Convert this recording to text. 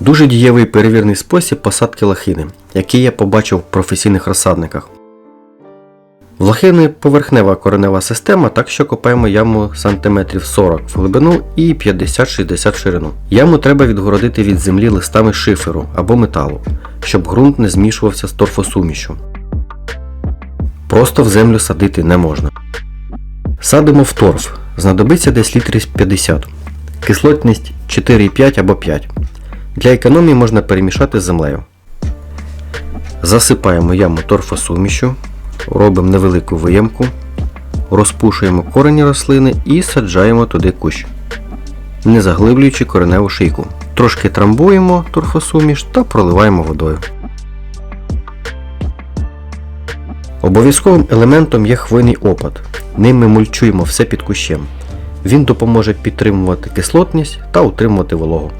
Дуже дієвий перевірний спосіб посадки лохини, який я побачив в професійних розсадниках. В лохини поверхнева коренева система, так що копаємо яму сантиметрів 40 в глибину і 50-60 в ширину. Яму треба відгородити від землі листами шиферу або металу, щоб ґрунт не змішувався з торфосумішю. Просто в землю садити не можна. Садимо в торф. Знадобиться десь літрів 50. Кислотність 4,5 або 5. Для економії можна перемішати з землею. Засипаємо яму торфосумішю, робимо невелику виємку, розпушуємо корені рослини і саджаємо туди кущ, не заглиблюючи кореневу шийку. Трошки трамбуємо торфосуміш та проливаємо водою. Обов'язковим елементом є хвойний опад. Ним ми мульчуємо все під кущем. Він допоможе підтримувати кислотність та утримувати вологу.